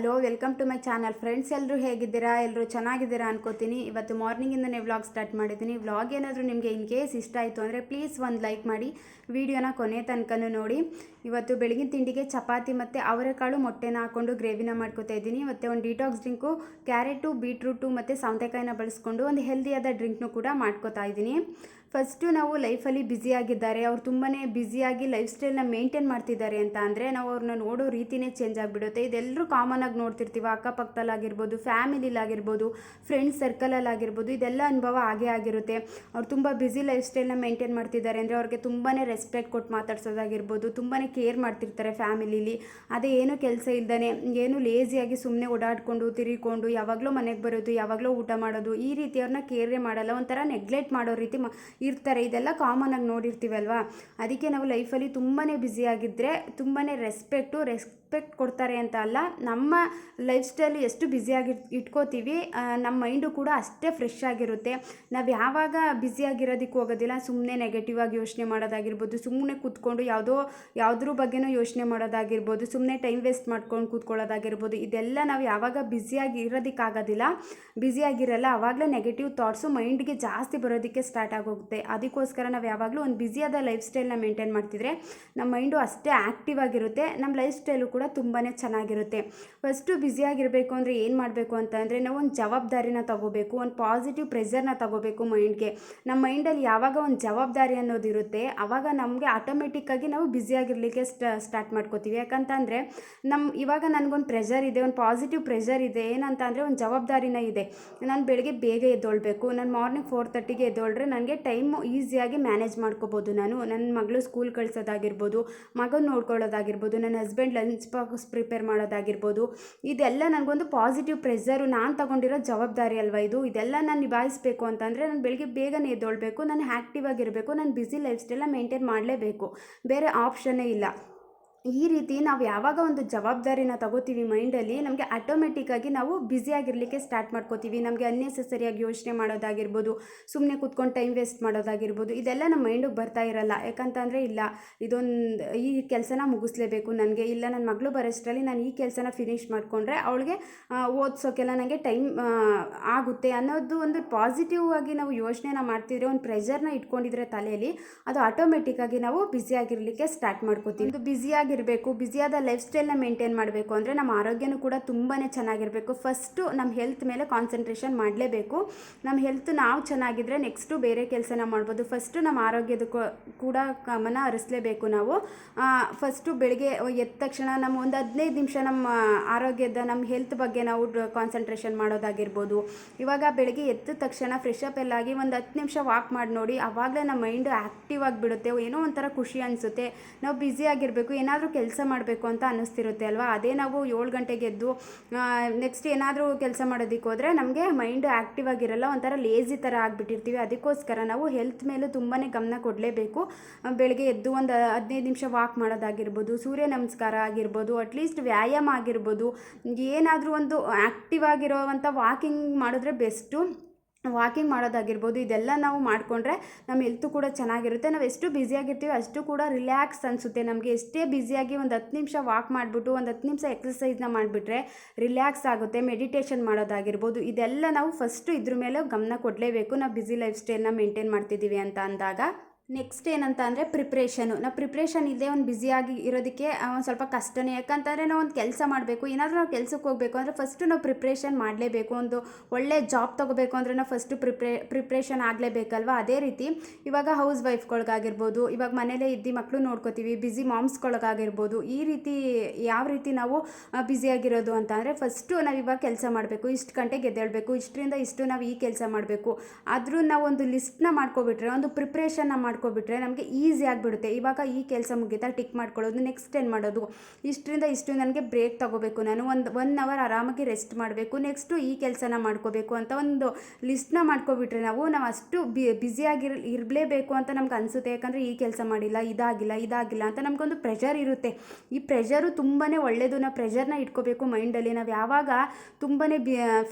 Hello welcome to my channel friends ಎಲ್ಲರೂ ಹೇಗಿದ್ದೀರಾ? ಎಲ್ಲರೂ ಚೆನ್ನಾಗಿದ್ದೀರಾ ಅನ್ಕೋತೀನಿ. ಇವತ್ತು ಮಾರ್ನಿಂಗಿಂದನೇ ವ್ಲಾಗ್ ಸ್ಟಾರ್ಟ್ ಮಾಡಿದ್ದೀನಿ. ವ್ಲಾಗ್ ಏನಾದರೂ ನಿಮಗೆ ಇನ್ ಕೇಸ್ ಇಷ್ಟ ಆಯಿತು ಅಂದರೆ ಪ್ಲೀಸ್ ಒಂದು ಲೈಕ್ ಮಾಡಿ. ವಿಡಿಯೋನ ಕೊನೆ ತನಕನೂ ನೋಡಿ. ಇವತ್ತು ಬೆಳಗಿನ ತಿಂಡಿಗೆ ಚಪಾತಿ ಮತ್ತು ಅವರೆಕಾಳು ಮೊಟ್ಟೆನ ಹಾಕ್ಕೊಂಡು ಗ್ರೇವಿನ ಮಾಡ್ಕೋತಾ ಇದ್ದೀನಿ. ಮತ್ತು ಒಂದು ಡಿಟಾಕ್ಸ್ ಡ್ರಿಂಕು ಕ್ಯಾರೆಟು ಬೀಟ್ರೂಟು ಮತ್ತು ಸೌತೆಕಾಯಿನ ಬಳಸ್ಕೊಂಡು ಒಂದು ಹೆಲ್ದಿಯಾದ ಡ್ರಿಂಕ್ನು ಕೂಡ ಮಾಡ್ಕೋತಾ ಇದ್ದೀನಿ. ಫಸ್ಟು ನಾವು ಲೈಫಲ್ಲಿ ಬ್ಯುಸಿಯಾಗಿದ್ದಾರೆ. ಅವ್ರು ತುಂಬಾ ಬ್ಯುಸಿಯಾಗಿ ಲೈಫ್ ಸ್ಟೈಲ್ನ ಮೇಂಟೈನ್ ಮಾಡ್ತಿದ್ದಾರೆ ಅಂತ ಅಂದರೆ ನಾವು ಅವ್ರನ್ನ ನೋಡೋ ರೀತಿನೇ ಚೇಂಜ್ ಆಗಿಬಿಡುತ್ತೆ. ಇದೆಲ್ಲರೂ ಕಾಮನ್ ಆಗಿ ನೋಡ್ತಿರ್ತೀವಿ. ಅಕ್ಕಪಕ್ಕದಲ್ಲಾಗಿರ್ಬೋದು, ಫ್ಯಾಮಿಲಿಲಾಗಿರ್ಬೋದು ಫ್ರೆಂಡ್ಸ್ ಸರ್ಕಲಲ್ಲಾಗಿರ್ಬೋದು, ಇದೆಲ್ಲ ಅನುಭವ ಆಗೇ ಆಗಿರುತ್ತೆ. ಅವ್ರು ತುಂಬ ಬ್ಯುಸಿ ಲೈಫ್ ಸ್ಟೈಲ್ನ ಮೇಂಟೈನ್ ಮಾಡ್ತಿದ್ದಾರೆ ಅಂದರೆ ಅವ್ರಿಗೆ ತುಂಬಾ ರೆಸ್ಪೆಕ್ಟ್ ಕೊಟ್ಟು ಮಾತಾಡ್ಸೋದಾಗಿರ್ಬೋದು ತುಂಬಾ ಕೇರ್ ಮಾಡ್ತಿರ್ತಾರೆ ಫ್ಯಾಮಿಲಿಲಿ. ಅದೇ ಏನು ಕೆಲಸ ಇಲ್ದೇ ಏನು ಲೇಸಿಯಾಗಿ ಸುಮ್ಮನೆ ಓಡಾಡ್ಕೊಂಡು ತಿರುಗಿಕೊಂಡು ಯಾವಾಗಲೂ ಮನೆಗೆ ಬರೋದು, ಯಾವಾಗಲೂ ಊಟ ಮಾಡೋದು, ಈ ರೀತಿ ಅವ್ರನ್ನ ಕೇರೇ ಮಾಡಲ್ಲ. ಒಂಥರ ನೆಗ್ಲೆಕ್ಟ್ ಮಾಡೋ ರೀತಿ ಇರ್ತಾರೆ. ಇದೆಲ್ಲ ಕಾಮನ್ ಆಗಿ ನೋಡಿರ್ತೀವಲ್ವಾ? ಅದಕ್ಕೆ ನಾವು ಲೈಫಲ್ಲಿ ತುಂಬಾ ಬ್ಯುಸಿಯಾಗಿದ್ದರೆ ತುಂಬಾ ರೆಸ್ಪೆಕ್ಟು ರೆಸ್ಪೆಕ್ಟ್ ಕೊಡ್ತಾರೆ ಅಂತ ಅಲ್ಲ, ನಮ್ಮ ಲೈಫ್ ಸ್ಟೈಲ್ ಎಷ್ಟು ಬ್ಯುಸಿಯಾಗಿ ಇಟ್ಕೋತೀವಿ ನಮ್ಮ ಮೈಂಡು ಕೂಡ ಅಷ್ಟೇ ಫ್ರೆಶ್ ಆಗಿರುತ್ತೆ. ನಾವು ಯಾವಾಗ ಬ್ಯುಸಿಯಾಗಿರೋದಕ್ಕೆ ಹೋಗೋದಿಲ್ಲ ಸುಮ್ಮನೆ ನೆಗೆಟಿವ್ ಆಗಿ ಯೋಚನೆ ಮಾಡೋದಾಗಿರ್ಬೋದು ಸುಮ್ಮನೆ ಕೂತ್ಕೊಂಡು ಯಾವುದೋ, ಯಾವುದ್ರ ಬಗ್ಗೆನೂ ಯೋಚನೆ ಮಾಡೋದಾಗಿರ್ಬೋದು ಸುಮ್ಮನೆ ಟೈಮ್ ವೇಸ್ಟ್ ಮಾಡ್ಕೊಂಡು ಕೂತ್ಕೊಳ್ಳೋದಾಗಿರ್ಬೋದು, ಇದೆಲ್ಲ ನಾವು ಯಾವಾಗ ಬ್ಯುಸಿಯಾಗಿ ಇರೋದಕ್ಕಾಗೋದಿಲ್ಲ ಬ್ಯುಸಿಯಾಗಿರಲ್ಲ ಆವಾಗಲೇ ನೆಗೆಟಿವ್ ಥಾಟ್ಸು ಮೈಂಡ್ಗೆ ಜಾಸ್ತಿ ಬರೋದಕ್ಕೆ ಸ್ಟಾರ್ಟ್ ಆಗೋಗುತ್ತೆ. ಅದಕ್ಕೋಸ್ಕರ ನಾವು ಯಾವಾಗಲೂ ಒಂದು ಬ್ಯುಸಿಯಾದ ಲೈಫ್ ಸ್ಟೈಲ್ನ ಮೇಂಟೈನ್ ಮಾಡ್ತಿದ್ರೆ ನಮ್ಮ ಮೈಂಡು ಅಷ್ಟೇ ಆ್ಯಕ್ಟಿವ್ ಆಗಿರುತ್ತೆ. ನಮ್ಮ ಲೈಫ್ ಸ್ಟೈಲು ಕೂಡ ತುಂಬಾ ಚೆನ್ನಾಗಿರುತ್ತೆ. ಫಸ್ಟು ಬ್ಯುಸಿಯಾಗಿರಬೇಕು ಅಂದರೆ ಏನು ಮಾಡಬೇಕು ಅಂತಂದರೆ ನಾವು ಒಂದು ಜವಾಬ್ದಾರಿನ ತಗೋಬೇಕು, ಒಂದು ಪಾಸಿಟಿವ್ ಪ್ರೆಷರ್ನ ತಗೋಬೇಕು ಮೈಂಡ್ಗೆ ನಮ್ಮ ಮೈಂಡಲ್ಲಿ ಯಾವಾಗ ಒಂದು ಜವಾಬ್ದಾರಿ ಅನ್ನೋದಿರುತ್ತೆ ಆವಾಗ ನಮಗೆ ಆಟೋಮೆಟಿಕ್ಕಾಗಿ ನಾವು ಬ್ಯುಸಿಯಾಗಿರಲಿಕ್ಕೆ ಸ್ಟಾರ್ಟ್ ಮಾಡ್ಕೋತೀವಿ. ಯಾಕಂತಂದರೆ ನಮ್ಮ ಇವಾಗ ನನಗೊಂದು ಪ್ರೆಷರ್ ಇದೆ, ಒಂದು ಪಾಸಿಟಿವ್ ಪ್ರೆಷರ್ ಇದೆ, ಏನಂತ ಅಂದರೆ ಒಂದು ಜವಾಬ್ದಾರಿನ ಇದೆ. ನಾನು ಬೆಳಗ್ಗೆ ಬೇಗ ಎದ್ದೊಳ್ಬೇಕು, ನಾನು ಮಾರ್ನಿಂಗ್ ಫೋರ್ ತರ್ಟಿಗೆ ಎದ್ದೊಳ್ರೆ ನನಗೆ ಟೈಮು ಈಸಿಯಾಗಿ ಮ್ಯಾನೇಜ್ ಮಾಡ್ಕೋಬೋದು ನಾನು. ನನ್ನ ಮಗಳು ಸ್ಕೂಲ್ ಕಳಿಸೋದಾಗಿರ್ಬೋದು, ಮಗನ ನೋಡ್ಕೊಳ್ಳೋದಾಗಿರ್ಬೋದು ನನ್ನ ಹಸ್ಬೆಂಡ್ ಲಂಚ್ ಬಾಕ್ಸ್ ಪ್ರಿಪೇರ್ ಮಾಡೋದಾಗಿರ್ಬೋದು. ಇದೆಲ್ಲ ನನಗೊಂದು ಪಾಸಿಟಿವ್ ಪ್ರೆಷರು ನಾನು ತಗೊಂಡಿರೋ ಜವಾಬ್ದಾರಿ ಅಲ್ವಾ ಇದು? ಇದೆಲ್ಲ ನಾನು ನಿಭಾಯಿಸಬೇಕು ಅಂತಂದರೆ ನಾನು ಬೆಳಗ್ಗೆ ಬೇಗನೆ ಎದ್ದೊಳ್ಬೇಕು, ನಾನು ಆ್ಯಕ್ಟಿವ್ ಆಗಿರಬೇಕು, ನಾನು ಬ್ಯುಸಿ ಲೈಫ್ ಸ್ಟೈಲ್ನ ಮೇಂಟೈನ್ ಮಾಡಲೇಬೇಕು. ಬೇರೆ ಆಪ್ಷನ್ನೇ ಇಲ್ಲ. ಈ ರೀತಿ ನಾವು ಯಾವಾಗ ಒಂದು ಜವಾಬ್ದಾರಿನ ತಗೋತೀವಿ ಮೈಂಡಲ್ಲಿ ನಮಗೆ ಆಟೋಮೆಟಿಕ್ಕಾಗಿ ನಾವು ಬ್ಯುಸಿಯಾಗಿರಲಿಕ್ಕೆ ಸ್ಟಾರ್ಟ್ ಮಾಡ್ಕೋತೀವಿ. ನಮಗೆ ಅನ್ನೆಸೆಸರಿಯಾಗಿ ಯೋಚನೆ ಮಾಡೋದಾಗಿರ್ಬೋದು ಸುಮ್ಮನೆ ಕೂತ್ಕೊಂಡು ಟೈಮ್ ವೇಸ್ಟ್ ಮಾಡೋದಾಗಿರ್ಬೋದು, ಇದೆಲ್ಲ ನಮ್ಮ ಮೈಂಡಿಗೆ ಬರ್ತಾ ಇರಲ್ಲ. ಯಾಕಂತಂದರೆ ಇಲ್ಲ, ಇದೊಂದು ಈ ಕೆಲಸನ ಮುಗಿಸ್ಲೇಬೇಕು ನನಗೆ, ಇಲ್ಲ ನನ್ನ ಮಗಳು ಬರೋಷ್ಟರಲ್ಲಿ ನಾನು ಈ ಕೆಲಸನ ಫಿನಿಷ್ ಮಾಡಿಕೊಂಡ್ರೆ ಅವಳಿಗೆ ಓದಿಸೋಕ್ಕೆಲ್ಲ ನನಗೆ ಟೈಮ್ ಆಗುತ್ತೆ ಅನ್ನೋದು ಒಂದು ಪಾಸಿಟಿವ್ ಆಗಿ ನಾವು ಯೋಚನೆನ ಮಾಡ್ತಿದ್ರೆ, ಒಂದು ಪ್ರೆಷರ್ನ ಇಟ್ಕೊಂಡಿದ್ರೆ ತಲೆಯಲ್ಲಿ ಅದು ಆಟೋಮೆಟಿಕ್ಕಾಗಿ ನಾವು ಬ್ಯುಸಿಯಾಗಿರಲಿಕ್ಕೆ ಸ್ಟಾರ್ಟ್ ಮಾಡ್ಕೋತೀವಿ. ಇದು ಬ್ಯುಸಿಯಾಗಿರಬೇಕು ಬ್ಯುಸಿಯಾದ ಲೈಫ್ ಸ್ಟೈಲ್ನ ಮೇಂಟೈನ್ ಮಾಡಬೇಕು ಅಂದರೆ ನಮ್ಮ ಆರೋಗ್ಯನೂ ಕೂಡ ತುಂಬಾ ಚೆನ್ನಾಗಿರಬೇಕು. ಫಸ್ಟು ನಮ್ಮ ಹೆಲ್ತ್ ಮೇಲೆ ಕಾನ್ಸಂಟ್ರೇಷನ್ ಮಾಡಲೇಬೇಕು. ನಮ್ಮ ಹೆಲ್ತ್ ನಾವು ಚೆನ್ನಾಗಿದ್ರೆ ನೆಕ್ಸ್ಟು ಬೇರೆ ಕೆಲಸನ ಮಾಡ್ಬೋದು. ಫಸ್ಟು ನಮ್ಮ ಆರೋಗ್ಯದ ಕೂಡ ಗಮನ ಹರಿಸ್ಲೇಬೇಕು ನಾವು. ಫಸ್ಟು ಬೆಳಿಗ್ಗೆ ಎದ್ದ ತಕ್ಷಣ ನಮ್ಮ ಒಂದು ಹದಿನೈದು ನಿಮಿಷ ನಮ್ಮ ಆರೋಗ್ಯದ ನಮ್ಮ ಹೆಲ್ತ್ ಬಗ್ಗೆ ನಾವು ಕಾನ್ಸಂಟ್ರೇಷನ್ ಮಾಡೋದಾಗಿರ್ಬೋದು. ಇವಾಗ ಬೆಳಿಗ್ಗೆ ಎದ್ದ ತಕ್ಷಣ ಫ್ರೆಶ್ ಅಪ್ ಎಲ್ಲ ಆಗಿ ಒಂದು ಹತ್ತು ನಿಮಿಷ ವಾಕ್ ಮಾಡಿ ನೋಡಿ ಆವಾಗಲೇ ನಮ್ಮ ಮೈಂಡ್ ಆ್ಯಕ್ಟಿವ್ ಆಗಿಬಿಡುತ್ತೆ. ಏನೋ ಒಂಥರ ಖುಷಿ ಅನಿಸುತ್ತೆ. ನಾವು ಬ್ಯುಸಿ ಆಗಿರಬೇಕು. ಏನಾದರೂ ಕೆಲಸ ಮಾಡಬೇಕು ಅಂತ ಅನ್ನಿಸ್ತಿರುತ್ತೆ ಅಲ್ವಾ? ಅದೇ ನಾವು ಏಳು ಗಂಟೆಗೆ ಎದ್ದು ನೆಕ್ಸ್ಟ್ ಏನಾದರೂ ಕೆಲಸ ಮಾಡೋದಕ್ಕೆ ಹೋದರೆ ನಮಗೆ ಮೈಂಡ್ ಆ್ಯಕ್ಟಿವ್ ಆಗಿರಲ್ಲ, ಒಂಥರ ಲೇಜಿ ಥರ ಆಗಿಬಿಟ್ಟಿರ್ತೀವಿ. ಅದಕ್ಕೋಸ್ಕರ ನಾವು ಹೆಲ್ತ್ ಮೇಲೂ ತುಂಬಾ ಗಮನ ಕೊಡಲೇಬೇಕು. ಬೆಳಗ್ಗೆ ಎದ್ದು ಒಂದು ಹದಿನೈದು ನಿಮಿಷ ವಾಕ್ ಮಾಡೋದಾಗಿರ್ಬೋದು, ಸೂರ್ಯ ನಮಸ್ಕಾರ ಆಗಿರ್ಬೋದು ಅಟ್ಲೀಸ್ಟ್ ವ್ಯಾಯಾಮ ಆಗಿರ್ಬೋದು, ಏನಾದರೂ ಒಂದು ಆ್ಯಕ್ಟಿವ್ ಆಗಿರೋವಂಥ ವಾಕಿಂಗ್ ಮಾಡಿದ್ರೆ ಬೆಸ್ಟು ವಾಕಿಂಗ್ ಮಾಡೋದಾಗಿರ್ಬೋದು, ಇದೆಲ್ಲ ನಾವು ಮಾಡಿಕೊಂಡ್ರೆ ನಮ್ಮ ಹೆಲ್ತು ಕೂಡ ಚೆನ್ನಾಗಿರುತ್ತೆ. ನಾವು ಎಷ್ಟು ಬ್ಯುಸಿಯಾಗಿರ್ತೀವಿ ಅಷ್ಟು ಕೂಡ ರಿಲ್ಯಾಕ್ಸ್ ಅನಿಸುತ್ತೆ ನಮಗೆ. ಎಷ್ಟೇ ಬ್ಯುಸಿಯಾಗಿ ಒಂದು ಹತ್ತು ನಿಮಿಷ ವಾಕ್ ಮಾಡಿಬಿಟ್ಟು, ಒಂದು ಹತ್ತು ನಿಮಿಷ ಎಕ್ಸಸೈಸ್ನ ಮಾಡಿಬಿಟ್ರೆ ರಿಲ್ಯಾಕ್ಸ್ ಆಗುತ್ತೆ. ಮೆಡಿಟೇಷನ್ ಮಾಡೋದಾಗಿರ್ಬೋದು, ಇದೆಲ್ಲ ನಾವು ಫಸ್ಟು ಇದ್ರ ಮೇಲೆ ಗಮನ ಕೊಡಲೇಬೇಕು. ನಾವು ಬ್ಯುಸಿ ಲೈಫ್ ಸ್ಟೈಲ್ನ ಮೇಂಟೈನ್ ಮಾಡ್ತಿದ್ದೀವಿ ಅಂತ ಅಂದಾಗ. ನೆಕ್ಸ್ಟ್ ಏನಂತ ಅಂದರೆ ಪ್ರಿಪ್ರೇಷನು ನಾವು ಪ್ರಿಪ್ರೇಷನ್ ಇಲ್ಲದೆ ಒಂದು ಬ್ಯುಸಿಯಾಗಿ ಇರೋದಕ್ಕೆ ಒಂದು ಸ್ವಲ್ಪ ಕಷ್ಟನೇ. ಯಾಕಂತಂದರೆ ನಾವು ಒಂದು ಕೆಲಸ ಮಾಡಬೇಕು. ಏನಾದರೂ ನಾವು ಕೆಲಸಕ್ಕೆ ಹೋಗಬೇಕು ಅಂದರೆ ಫಸ್ಟು ನಾವು ಪ್ರಿಪ್ರೇಷನ್ ಮಾಡಲೇಬೇಕು. ಒಂದು ಒಳ್ಳೆ ಜಾಬ್ ತೊಗೋಬೇಕು ಅಂದರೆ ನಾವು ಫಸ್ಟು ಪ್ರಿಪ್ರೇ ಪ್ರಿಪ್ರೇಷನ್ ಆಗಲೇಬೇಕಲ್ವ? ಅದೇ ರೀತಿ ಇವಾಗ ಹೌಸ್ ವೈಫ್ಗಳಿಗಾಗಿರ್ಬೋದು ಇವಾಗ ಮನೇಲೇ ಇದ್ದು ಮಕ್ಕಳು ನೋಡ್ಕೋತೀವಿ ಬ್ಯುಸಿ ಮಾಮ್ಸ್ಗಳಿಗಾಗಿರ್ಬೋದು ಈ ರೀತಿ ಯಾವ ರೀತಿ ನಾವು ಬ್ಯುಸಿಯಾಗಿರೋದು ಅಂತ ಅಂದರೆ ಫಸ್ಟು ನಾವು ಇವಾಗ ಕೆಲಸ ಮಾಡಬೇಕು. ಇಷ್ಟು ಗಂಟೆಗೆ ಎದ್ದೇಳಬೇಕು. ಇಷ್ಟರಿಂದ ಇಷ್ಟು ನಾವು ಈ ಕೆಲಸ ಮಾಡಬೇಕು. ಆದರೂ ನಾವು ಒಂದು ಲಿಸ್ಟ್ನ ಮಾಡ್ಕೊಬಿಟ್ರೆ, ಒಂದು ಪ್ರಿಪ್ರೇಷನ್ನ ಮಾಡ್ಕೊಬಿಟ್ರೆ ನಮಗೆ ಈಸಿ ಆಗಿಬಿಡುತ್ತೆ. ಇವಾಗ ಈ ಕೆಲಸ ಮುಗಿತಾ ಟಿಕ್ ಮಾಡ್ಕೊಳ್ಳೋದು ನೆಕ್ಸ್ಟ್ ಏನು ಮಾಡೋದು? ಇಷ್ಟರಿಂದ ಇಷ್ಟು ನನಗೆ ಬ್ರೇಕ್ ತಗೋಬೇಕು. ನಾನು ಒಂದು ಒನ್ ಅವರ್ ಆರಾಮಾಗಿ ರೆಸ್ಟ್ ಮಾಡಬೇಕು. ನೆಕ್ಸ್ಟು ಈ ಕೆಲಸನ ಮಾಡ್ಕೋಬೇಕು ಅಂತ ಒಂದು ಲಿಸ್ಟ್ನ ಮಾಡ್ಕೊಬಿಟ್ರೆ ನಾವು ನಾವು ಅಷ್ಟು ಬಿ ಬ್ಯುಸಿಯಾಗಿರ್ ಇರಲೇಬೇಕು ಅಂತ ನಮ್ಗೆ ಅನಿಸುತ್ತೆ. ಯಾಕಂದರೆ ಈ ಕೆಲಸ ಮಾಡಿಲ್ಲ, ಇದಾಗಿಲ್ಲ ಇದಾಗಿಲ್ಲ ಅಂತ ನಮಗೊಂದು ಪ್ರೆಷರ್ ಇರುತ್ತೆ. ಈ ಪ್ರೆಷರು ತುಂಬಾ ಒಳ್ಳೆಯದು ನಾವು ಪ್ರೆಷರ್ನ ಇಟ್ಕೋಬೇಕು ಮೈಂಡಲ್ಲಿ ನಾವು ಯಾವಾಗ ತುಂಬಾ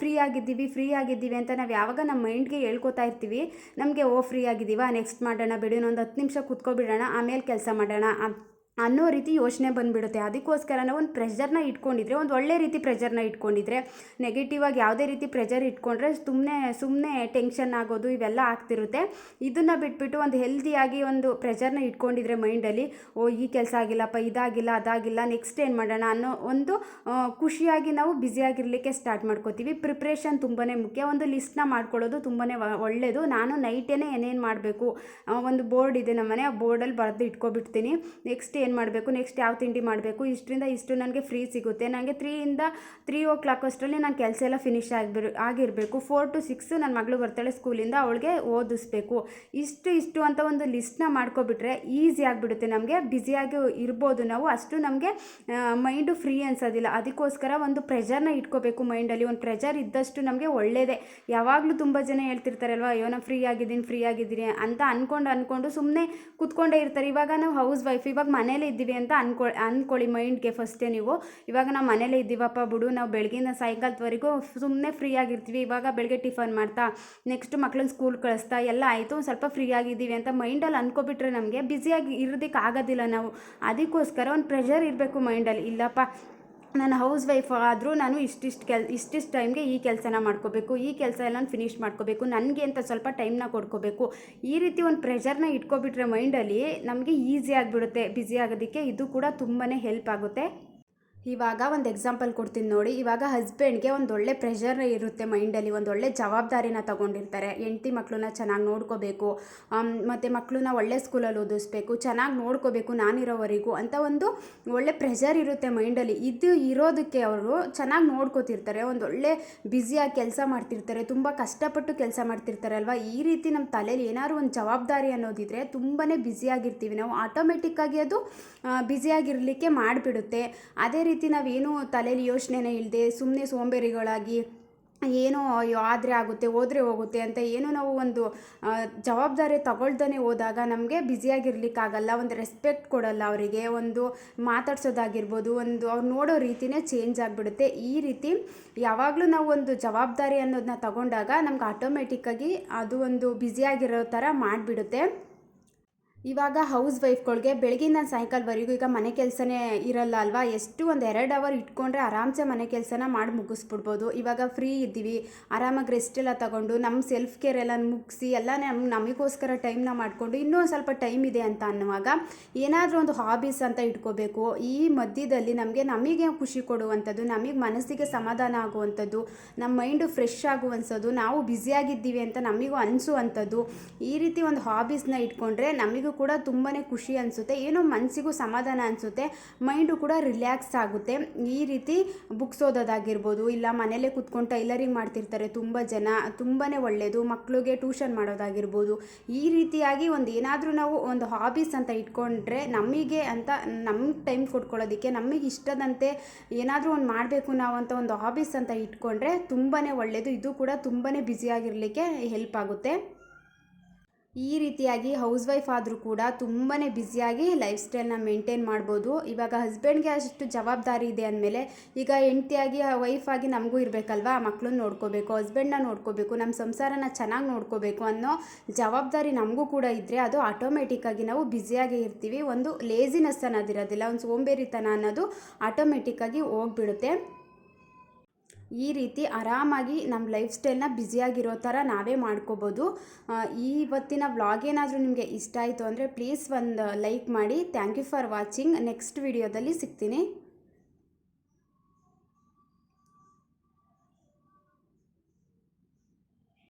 ಫ್ರೀ ಆಗಿದ್ದೀವಿ ಫ್ರೀ ಆಗಿದ್ದೀವಿ ಅಂತ ನಾವು ಯಾವಾಗ ನಮ್ಮ ಮೈಂಡ್ಗೆ ಹೇಳ್ಕೊತಾ ಇರ್ತೀವಿ, ನಮಗೆ, ಓ ಫ್ರೀ ಆಗಿದ್ದೀವಾ ನೆಕ್ಸ್ಟ್ ಮಾಡೋಣ ಬಿಡಿ ಒಂದು ಹತ್ತು ನಿಮಿಷ ಕುತ್ಕೊಬಿಡೋಣ ಆಮೇಲೆ ಕೆಲಸ ಮಾಡೋಣ. ಅನ್ನೋ ರೀತಿ ಯೋಚನೆ ಬಂದುಬಿಡುತ್ತೆ. ಅದಕ್ಕೋಸ್ಕರ ನಾವು ಒಂದು ಪ್ರೆಷರ್ನ ಇಟ್ಕೊಂಡಿದ್ರೆ, ಒಂದು ಒಳ್ಳೆ ರೀತಿ ಪ್ರೆಷರ್ನ ಇಟ್ಕೊಂಡಿದ್ರೆ ನೆಗೆಟಿವ್ ಆಗಿ ಯಾವುದೇ ರೀತಿ ಪ್ರೆಷರ್ ಇಟ್ಕೊಂಡ್ರೆ ಸುಮ್ಮನೆ ಸುಮ್ಮನೆ ಟೆನ್ಷನ್ ಆಗೋದು ಇವೆಲ್ಲ ಆಗ್ತಿರುತ್ತೆ. ಇದನ್ನು ಬಿಟ್ಬಿಟ್ಟು ಒಂದು ಹೆಲ್ದಿಯಾಗಿ ಒಂದು ಪ್ರೆಷರ್ನ ಇಟ್ಕೊಂಡಿದ್ರೆ ಮೈಂಡಲ್ಲಿ ಓ, ಈ ಕೆಲಸ ಆಗಿಲ್ಲಪ್ಪ, ಇದಾಗಿಲ್ಲ, ಅದಾಗಿಲ್ಲ ನೆಕ್ಸ್ಟ್ ಏನು ಮಾಡೋಣ ಅನ್ನೋ ಒಂದು ಖುಷಿಯಾಗಿ ನಾವು ಬ್ಯುಸಿಯಾಗಿರಲಿಕ್ಕೆ ಸ್ಟಾರ್ಟ್ ಮಾಡ್ಕೋತೀವಿ. ಪ್ರಿಪ್ರೇಷನ್ ತುಂಬಾ ಮುಖ್ಯ. ಒಂದು ಲಿಸ್ಟ್ನ ಮಾಡ್ಕೊಳ್ಳೋದು ತುಂಬಾ ಒಳ್ಳೆಯದು ನಾನು ನೈಟೇನೆ ಏನೇನು ಮಾಡಬೇಕು ಒಂದು ಬೋರ್ಡ್ ಇದೆ ನಮ್ಮನೆ, ಆ ಬೋರ್ಡಲ್ಲಿ ಬರೆದು ಇಟ್ಕೊಬಿಡ್ತೀನಿ ನೆಕ್ಸ್ಟ್ ಏನು ಮಾಡಬೇಕು? ನೆಕ್ಸ್ಟ್ ಯಾವ ತಿಂಡಿ ಮಾಡಬೇಕು? ಇಷ್ಟರಿಂದ ಇಷ್ಟು ನನಗೆ ಫ್ರೀ ಸಿಗುತ್ತೆ. ನನಗೆ ತ್ರೀಯಿಂದ ತ್ರೀ ಓ ಕ್ಲಾಕ್ ಅಷ್ಟರಲ್ಲಿ ನಾನು ಕೆಲಸ ಎಲ್ಲ ಫಿನಿಶ್ ಆಗಿ ಆಗಿರಬೇಕು. ಫೋರ್ ಟು ಸಿಕ್ಸ್ ನನ್ನ ಮಗಳು ಬರ್ತಾಳೆ ಸ್ಕೂಲಿಂದ ಅವಳಿಗೆ ಓದಿಸ್ಬೇಕು. ಇಷ್ಟು ಇಷ್ಟು ಅಂತ ಒಂದು ಲಿಸ್ಟ್ನ ಮಾಡ್ಕೊಬಿಟ್ರೆ ಈಸಿ ಆಗಿಬಿಡುತ್ತೆ ನಮಗೆ. ಬ್ಯುಸಿಯಾಗಿ ಇರ್ಬೋದು ನಾವು. ಅಷ್ಟು ನಮಗೆ ಮೈಂಡು ಫ್ರೀ ಅನ್ಸೋದಿಲ್ಲ. ಅದಕ್ಕೋಸ್ಕರ ಒಂದು ಪ್ರೆಷರ್ನ ಇಟ್ಕೋಬೇಕು ಮೈಂಡಲ್ಲಿ ಒಂದು ಪ್ರೆಷರ್ ಇದ್ದಷ್ಟು ನಮಗೆ ಒಳ್ಳೆಯದೇ ಯಾವಾಗಲೂ ತುಂಬ ಜನ ಹೇಳ್ತಿರ್ತಾರಲ್ವ, ಅಯ್ಯೋ, ನಾನು ಫ್ರೀ ಆಗಿದ್ದೀನಿ ಫ್ರೀ ಆಗಿದ್ದೀನಿ ಅಂತ ಅಂದ್ಕೊಂಡು ಅಂದ್ಕೊಂಡು ಸುಮ್ಮನೆ ಕೂತ್ಕೊಂಡೇ ಇರ್ತಾರೆ. ಇವಾಗ ನಾವು ಹೌಸ್ ವೈಫ್ ಇವಾಗ ಮನೇಲೇ ಇದ್ದೀವಿ ಅಂತ ಅನ್ಕೊ ಅಂದ್ಕೊಳ್ಳಿ ಮೈಂಡ್ಗೆ ಫಸ್ಟೇ ನೀವು. ಇವಾಗ ನಾವು ಮನೇಲೇ ಇದ್ದೀವಪ್ಪ ಬಿಡು, ನಾವು ಬೆಳಗಿನ ಸಾಯಂಕಾಲದವರೆಗೂ ಸುಮ್ಮನೆ ಫ್ರೀ ಆಗಿರ್ತೀವಿ. ಇವಾಗ ಬೆಳಗ್ಗೆ ಟಿಫನ್ ಮಾಡ್ತಾ ನೆಕ್ಸ್ಟ್ ಮಕ್ಳನ್ನ ಸ್ಕೂಲ್ ಕಳಿಸ್ತಾ, ಎಲ್ಲ ಆಯಿತು, ಸ್ವಲ್ಪ ಫ್ರೀ ಆಗಿದ್ದೀವಿ ಅಂತ ಮೈಂಡಲ್ಲಿ ಅಂದ್ಕೊಬಿಟ್ರೆ ನಮಗೆ ಬ್ಯುಸಿಯಾಗಿ ಇರೋದಕ್ಕೆ ಆಗೋದಿಲ್ಲ ನಾವು. ಅದಕ್ಕೋಸ್ಕರ ಒಂದು ಪ್ರೆಷರ್ ಇರಬೇಕು ಮೈಂಡಲ್ಲಿ ಇಲ್ಲಪ್ಪ ನಾನು ಹೌಸ್ ವೈಫ್ ಆದರೂ ನಾನು ಇಷ್ಟಿಷ್ಟು ಕೆಲ್, ಇಷ್ಟಿಷ್ಟು ಟೈಮ್ಗೆ ಈ ಕೆಲಸನ ಮಾಡ್ಕೋಬೇಕು, ಈ ಕೆಲಸ ಎಲ್ಲ ಫಿನಿಷ್ ಮಾಡ್ಕೋಬೇಕು, ನನಗೆ ಅಂತ ಸ್ವಲ್ಪ ಟೈಮ್ನ ಕೊಡ್ಕೋಬೇಕು. ಈ ರೀತಿ ಒಂದು ಪ್ರೆಷರ್ನ ಇಟ್ಕೊಬಿಟ್ರೆ ಮೈಂಡಲ್ಲಿ ನಮಗೆ ಈಸಿ ಆಗಿಬಿಡುತ್ತೆ. ಬ್ಯುಸಿ ಆಗೋದಕ್ಕೆ ಇದು ಕೂಡ ತುಂಬಾ ಹೆಲ್ಪ್ ಆಗುತ್ತೆ. ಇವಾಗ ಒಂದು ಎಕ್ಸಾಂಪಲ್ ಕೊಡ್ತೀನಿ ನೋಡಿ. ಇವಾಗ ಹಸ್ಬೆಂಡ್ಗೆ ಒಂದು ಒಳ್ಳೆ ಪ್ರೆಷರ್ ಇರುತ್ತೆ ಮೈಂಡಲ್ಲಿ ಒಂದು ಒಳ್ಳೆ ಜವಾಬ್ದಾರಿನ ತಗೊಂಡಿರ್ತಾರೆ. ಹೆಂಡ್ತಿ ಮಕ್ಕಳನ್ನ ಚೆನ್ನಾಗಿ ನೋಡ್ಕೋಬೇಕು ಮತ್ತು ಮಕ್ಕಳನ್ನ ಒಳ್ಳೆ ಸ್ಕೂಲಲ್ಲಿ ಓದಿಸ್ಬೇಕು, ಚೆನ್ನಾಗಿ ನೋಡ್ಕೋಬೇಕು ನಾನಿರೋವರೆಗೂ ಅಂತ ಒಂದು ಒಳ್ಳೆ ಪ್ರೆಷರ್ ಇರುತ್ತೆ ಮೈಂಡಲ್ಲಿ ಇದು ಇರೋದಕ್ಕೆ ಅವರು ಚೆನ್ನಾಗಿ ನೋಡ್ಕೋತಿರ್ತಾರೆ. ಒಂದು ಒಳ್ಳೆ ಬ್ಯುಸಿಯಾಗಿ ಕೆಲಸ ಮಾಡ್ತಿರ್ತಾರೆ. ತುಂಬ ಕಷ್ಟಪಟ್ಟು ಕೆಲಸ ಮಾಡ್ತಿರ್ತಾರೆ ಅಲ್ವಾ? ಈ ರೀತಿ ನಮ್ಮ ತಲೆಯಲ್ಲಿ ಏನಾದ್ರು ಒಂದು ಜವಾಬ್ದಾರಿ ಅನ್ನೋದಿದ್ರೆ ತುಂಬಾ ಬ್ಯುಸಿಯಾಗಿರ್ತೀವಿ ನಾವು. ಆಟೋಮೆಟಿಕ್ಕಾಗಿ ಅದು ಬ್ಯುಸಿಯಾಗಿರಲಿಕ್ಕೆ ಮಾಡಿಬಿಡುತ್ತೆ. ಅದೇ ರೀತಿ ನಾವೇನು ತಲೆಯಲ್ಲಿ ಯೋಚನೆನೇ ಇಲ್ಲದೆ ಸುಮ್ಮನೆ ಸೋಂಬೇರಿಗಳಾಗಿ ಏನೋ ಅಯ್ಯೋ ಆದರೆ ಆಗುತ್ತೆ, ಹೋದರೆ ಹೋಗುತ್ತೆ ಅಂತ ಏನೋ ನಾವು ಒಂದು ಜವಾಬ್ದಾರಿ ತಗೊಳ್ದೇ ಹೋದಾಗ ನಮಗೆ ಬ್ಯುಸಿಯಾಗಿರ್ಲಿಕ್ಕಾಗಲ್ಲ, ಒಂದು ರೆಸ್ಪೆಕ್ಟ್ ಕೊಡಲ್ಲ ಅವರಿಗೆ, ಒಂದು ಮಾತಾಡ್ಸೋದಾಗಿರ್ಬೋದು, ಒಂದು ಅವ್ರು ನೋಡೋ ರೀತಿನೇ ಚೇಂಜ್ ಆಗಿಬಿಡುತ್ತೆ. ಈ ರೀತಿ ಯಾವಾಗಲೂ ನಾವು ಒಂದು ಜವಾಬ್ದಾರಿ ಅನ್ನೋದನ್ನ ತಗೊಂಡಾಗ ನಮ್ಗೆ ಆಟೋಮೆಟಿಕ್ಕಾಗಿ ಅದು ಒಂದು ಬ್ಯುಸಿಯಾಗಿರೋ ಥರ ಮಾಡಿಬಿಡುತ್ತೆ. ಇವಾಗ ಹೌಸ್ ವೈಫ್ಗಳಿಗೆ ಬೆಳಗಿನ ಸಾಯಂಕಾಲವರೆಗೂ ಈಗ ಮನೆ ಕೆಲಸನೇ ಇರಲ್ಲ ಅಲ್ವಾ? ಎಷ್ಟು ಒಂದು ಎರಡು ಅವರ್ ಇಟ್ಕೊಂಡ್ರೆ ಆರಾಮ್ಸೆ ಮನೆ ಕೆಲಸನ ಮಾಡಿ ಮುಗಿಸ್ಬಿಡ್ಬೋದು. ಇವಾಗ ಫ್ರೀ ಇದ್ದೀವಿ, ಆರಾಮಾಗಿ ರೆಸ್ಟ್ ಎಲ್ಲ ತಗೊಂಡು ನಮ್ಮ ಸೆಲ್ಫ್ ಕೇರ್ ಎಲ್ಲ ಮುಗಿಸಿ ಎಲ್ಲ ನಮ್ಮ ನಮಗೋಸ್ಕರ ಟೈಮ್ನ ಮಾಡಿಕೊಂಡು ಇನ್ನೂ ಸ್ವಲ್ಪ ಟೈಮ್ ಇದೆ ಅಂತ ಅನ್ನುವಾಗ ಏನಾದರೂ ಒಂದು ಹಾಬೀಸ್ ಅಂತ ಇಟ್ಕೋಬೇಕು. ಈ ಮಧ್ಯದಲ್ಲಿ ನಮಗೆ ನಮಗೆ ಖುಷಿ ಕೊಡುವಂಥದ್ದು, ನಮಗೆ ಮನಸ್ಸಿಗೆ ಸಮಾಧಾನ ಆಗುವಂಥದ್ದು ನಮ್ಮ ಮೈಂಡು ಫ್ರೆಶ್ ಆಗುವಂಥದ್ದು, ನಾವು ಬ್ಯುಸಿಯಾಗಿದ್ದೀವಿ ಅಂತ ನಮಗೂ ಅನಿಸುವಂಥದ್ದು, ಈ ರೀತಿ ಒಂದು ಹಾಬೀಸ್ನ ಇಟ್ಕೊಂಡ್ರೆ ನಮಗೂ ಕೂಡ ತುಂಬಾ ಖುಷಿ ಅನಿಸುತ್ತೆ. ಏನೋ ಮನಸ್ಸಿಗೂ ಸಮಾಧಾನ ಅನಿಸುತ್ತೆ. ಮೈಂಡು ಕೂಡ ರಿಲ್ಯಾಕ್ಸ್ ಆಗುತ್ತೆ. ಈ ರೀತಿ ಬುಕ್ಸ್ ಓದೋದಾಗಿರ್ಬೋದು, ಇಲ್ಲ ಮನೇಲೇ ಕೂತ್ಕೊಂಡು ಟೈಲರಿಂಗ್ ಮಾಡ್ತಿರ್ತಾರೆ ತುಂಬ ಜನ ತುಂಬಾ ಒಳ್ಳೆಯದು ಮಕ್ಕಳಿಗೆ ಟ್ಯೂಷನ್ ಮಾಡೋದಾಗಿರ್ಬೋದು, ಈ ರೀತಿಯಾಗಿ ಒಂದು ಏನಾದರೂ ನಾವು ಒಂದು ಹಾಬೀಸ್ ಅಂತ ಇಟ್ಕೊಂಡ್ರೆ ನಮಗೆ ಅಂತ ನಮ್ಮ ಟೈಮ್ ಕೊಟ್ಕೊಳ್ಳೋದಕ್ಕೆ ನಮಗೆ ಇಷ್ಟದಂತೆ ಏನಾದರೂ ಒಂದು ಮಾಡಬೇಕು ನಾವು ಅಂತ ಒಂದು ಹಾಬೀಸ್ ಅಂತ ಇಟ್ಕೊಂಡ್ರೆ ತುಂಬಾ ಒಳ್ಳೆಯದು ಇದು ಕೂಡ ತುಂಬಾ ಬ್ಯುಸಿಯಾಗಿರಲಿಕ್ಕೆ ಹೆಲ್ಪ್ ಆಗುತ್ತೆ. ಈ ರೀತಿಯಾಗಿ ಹೌಸ್ ವೈಫ್ ಆದರೂ ಕೂಡ ತುಂಬಾ ಬ್ಯುಸಿಯಾಗಿ ಲೈಫ್ ಸ್ಟೈಲ್ನ ಮೇಂಟೈನ್ ಮಾಡ್ಬೋದು. ಇವಾಗ ಹಸ್ಬೆಂಡ್ಗೆ ಅಷ್ಟು ಜವಾಬ್ದಾರಿ ಇದೆ ಅಂದಮೇಲೆ ಈಗ ಹೆಂಡ್ತಿಯಾಗಿ ವೈಫಾಗಿ ನಮಗೂ ಇರಬೇಕಲ್ವಾ? ಮಕ್ಕಳನ್ನ ನೋಡ್ಕೋಬೇಕು, ಹಸ್ಬೆಂಡ್ನ ನೋಡ್ಕೋಬೇಕು, ನಮ್ಮ ಸಂಸಾರನ ಚೆನ್ನಾಗಿ ನೋಡ್ಕೋಬೇಕು ಅನ್ನೋ ಜವಾಬ್ದಾರಿ ನಮಗೂ ಕೂಡ ಇದ್ದರೆ ಅದು ಆಟೋಮೆಟಿಕ್ಕಾಗಿ ನಾವು ಬ್ಯುಸಿಯಾಗಿ ಇರ್ತೀವಿ. ಒಂದು ಲೇಸಿನೆಸ್ ಅನ್ನೋದಿರೋದಿಲ್ಲ, ಒಂದು ಸೋಂಬೇರಿತನ ಅನ್ನೋದು ಆಟೋಮೆಟಿಕ್ಕಾಗಿ ಹೋಗ್ಬಿಡುತ್ತೆ. ಈ ರೀತಿ ಆರಾಮಾಗಿ ನಮ್ಮ ಲೈಫ್ ಸ್ಟೈಲ್ನ ಬ್ಯುಸಿಯಾಗಿರೋ ಥರ ನಾವೇ ಮಾಡ್ಕೋಬೋದು. ಇವತ್ತಿನ ವ್ಲಾಗ್ ಏನಾದರೂ ನಿಮಗೆ ಇಷ್ಟ ಆಯಿತು ಅಂದರೆ ಪ್ಲೀಸ್ ಒಂದು ಲೈಕ್ ಮಾಡಿ. Thank you for watching. Next ವಿಡಿಯೋದಲ್ಲಿ ಸಿಗ್ತೀನಿ.